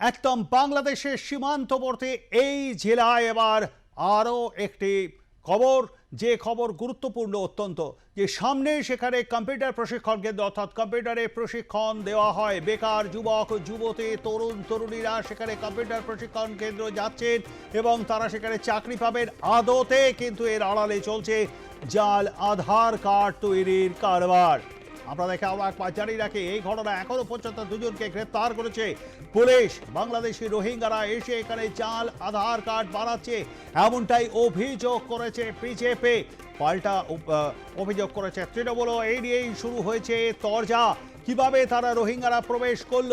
একদম বাংলাদেশের সীমান্তবর্তী এই জেলায় এবার আরও একটি খবর, যে খবর গুরুত্বপূর্ণ অত্যন্ত, যে সামনে সেখানে কম্পিউটার প্রশিক্ষণ কেন্দ্র, অর্থাৎ কম্পিউটারে প্রশিক্ষণ দেওয়া হয়। বেকার যুবক, যুবতী, তরুণ, তরুণীরা সেখানে কম্পিউটার প্রশিক্ষণ কেন্দ্র যাচ্ছেন এবং তারা সেখানে চাকরি পাবেন আদতে, কিন্তু এর আড়ালে চলছে জাল, আধার কার্ড তৈরির কারবার। আমরা দেখে অবাক পাচারি রাখি, এই ঘটনা এখনও পর্যন্ত দুজনকে গ্রেপ্তার করেছে পুলিশ। বাংলাদেশি রোহিঙ্গারা এসে এখানে চাল, আধার কার্ড বানাচ্ছে, এমনটাই অভিযোগ করেছে বিজেপি। পাল্টা অভিযোগ করেছে তৃণমূল। এই নিয়েই শুরু হয়েছে তরজা। কীভাবে তারা রোহিঙ্গারা প্রবেশ করল?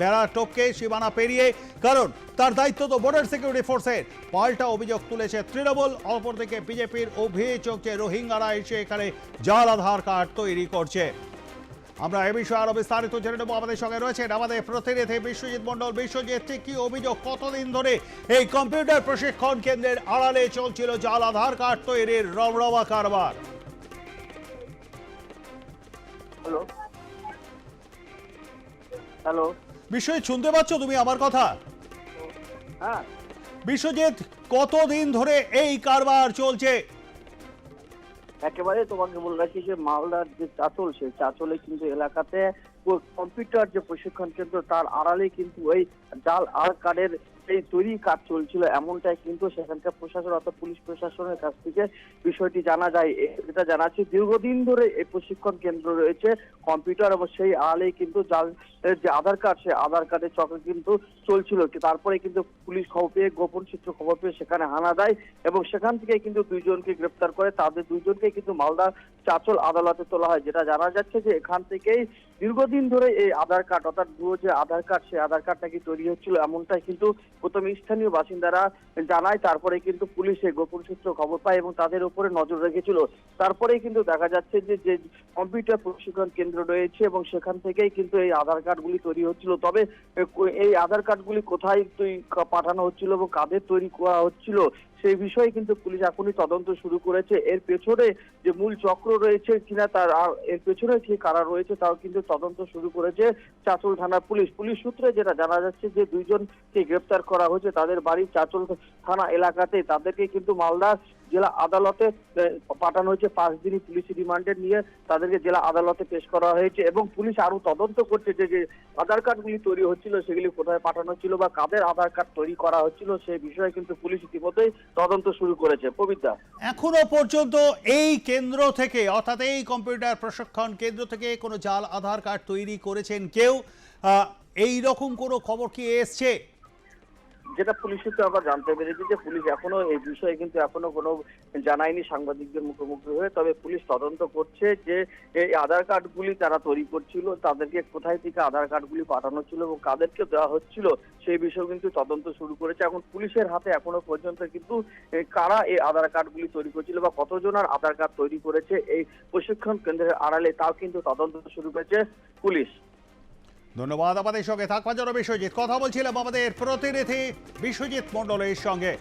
বেড়া টপকে সীমানা পেরিয়ে। কারণ তার দায়িত্ব তো বর্ডার সিকিউরিটি ফোর্সের পাল্টা অভিযোগ তুলেছে তৃণমূল। অপরদিকে বিজেপির অভিযোগ যে রোহিঙ্গারা এসে এখানে জাল আধার কার্ড তৈরি করছে। আমরা এ বিষয়ে আরও বিস্তারিত জেনে নেব আমাদের সঙ্গে রয়েছেন আমাদের প্রতিনিধি বিশ্বজিৎ মন্ডল বিশ্বজিৎ ঠিক কি অভিযোগ? কতদিন ধরে এই কম্পিউটার প্রশিক্ষণ কেন্দ্রের আড়ালে চলছিল জাল আধার কার্ড তৈরির রমরমা কারবার? হ্যালো। হ্যালো। বিশ্বজিৎ শুনতে পাচ্ছ তুমি আমার কথা? হ্যাঁ। বিশ্বজিৎ কতদিন ধরে এই কারবার চলছে? একেবারে তোমাকে বলে রাখি যে মালদার যে চাচল, সেই চাচলে কিন্তু এলাকাতে কম্পিউটার যে প্রশিক্ষণ কেন্দ্র, তার আড়ালে কিন্তু ওই জাল আর কার্ডের এই তৈরি কাজ চলছিল এমনটাই কিন্তু সেখানকার প্রশাসন অর্থাৎ পুলিশ প্রশাসনের কাছ থেকে বিষয়টি জানা যায়। এটা জানাচ্ছি, দীর্ঘদিন ধরে এই প্রশিক্ষণ কেন্দ্র রয়েছে, কম্পিউটার এবং সেই আড়ালেই কিন্তু যে আধার কার্ড, সেই আধার কার্ডের চক্র কিন্তু চলছিল। তারপরে কিন্তু পুলিশ খবর পেয়ে, গোপন সূত্র খবর পেয়ে সেখানে হানা দেয় এবং সেখান থেকে কিন্তু দুইজনকে গ্রেপ্তার করে। তাদের দুইজনকে কিন্তু মালদা চাচল আদালতে তোলা হয়। যেটা জানা যাচ্ছে যে এখান থেকেই দীর্ঘদিন ধরে এই আধার কার্ড, অর্থাৎ ভুয়ো যে আধার কার্ড, সেই আধার কার্ডটা কি তৈরি হচ্ছিল এমনটাই কিন্তু প্রথমে স্থানীয় বাসিন্দারা জানায়, তারপরে কিন্তু পুলিশে গোপন সূত্র খবর পায় এবং তাদের উপরে নজর রেখেছিল। তারপরেই কিন্তু দেখা যাচ্ছে যে যে কম্পিউটার প্রশিক্ষণ কেন্দ্র রয়েছে এবং সেখান থেকেই কিন্তু এই আধার কার্ডগুলি তৈরি হচ্ছিল। তবে এই আধার কার্ডগুলি কোথায় পাঠানো হচ্ছিল এবং কাদের তৈরি করা হচ্ছিল সেই বিষয়ে কিন্তু পুলিশ এখনই তদন্ত শুরু করেছে। এর পেছনে যে মূল চক্র রয়েছে কিনা তার এর পেছনে যে কারা রয়েছে তাও কিন্তু তদন্ত শুরু করেছে চাচল থানা পুলিশ। পুলিশ সূত্রে যেটা জানা যাচ্ছে যে দুইজনকে গ্রেপ্তার করা হয়েছে। তাদের বাড়ি চাচল থানা এলাকাতে। তাদেরকে কিন্তু মালদা জেলা আদালতে পাঠানো হয়েছে। পাঁচ দিনই পুলিশি রিমান্ডে নিয়ে তাদেরকে জেলা আদালতে পেশ করা হয়েছে এবং পুলিশ আরও তদন্ত করছে যে যে আধার কার্ডগুলি তৈরি হচ্ছিল, সেগুলি কোথায় পাঠানো হচ্ছিল বা কাদের আধার কার্ড তৈরি করা হচ্ছিল, সে বিষয়ে কিন্তু পুলিশ ইতিমধ্যেই তদন্ত শুরু করেছে। পবিত্রা এখনও পর্যন্ত এই কেন্দ্র থেকে, অর্থাৎ এই কম্পিউটার প্রশিক্ষণ কেন্দ্র থেকে কোনো জাল, আধার কার্ড তৈরি করেছেন কেউ? এই রকম কোনো খবর কি এসছে? যেটা পুলিশ সূত্রে আমরা জানতে পেরেছি যে পুলিশ এখনও এই বিষয়ে কিন্তু এখনও কোনো জানায়নি সাংবাদিকদের মুখোমুখি হয়ে। তবে পুলিশ তদন্ত করছে যে এই আধার কার্ডগুলি তারা তৈরি করছিল, তাদেরকে কোথায় থেকে আধার কার্ডগুলি পাঠানো ছিল এবং কাদেরকে দেওয়া হচ্ছিল, সেই বিষয়ে কিন্তু তদন্ত শুরু করেছে। এখন পুলিশের হাতে এখনও পর্যন্ত কিন্তু কারা এই আধার কার্ডগুলি তৈরি করছিল বা কতজনের আধার কার্ড তৈরি করেছে এই প্রশিক্ষণ কেন্দ্রের আড়ালে তাও কিন্তু তদন্ত শুরু করেছে পুলিশ। ধন্যবাদ আমাদের সঙ্গে থাকবার জন্য বিশ্বজিৎ। কথা বলছিলাম আমাদের প্রতিনিধি বিশ্বজিৎ মণ্ডলের সঙ্গে।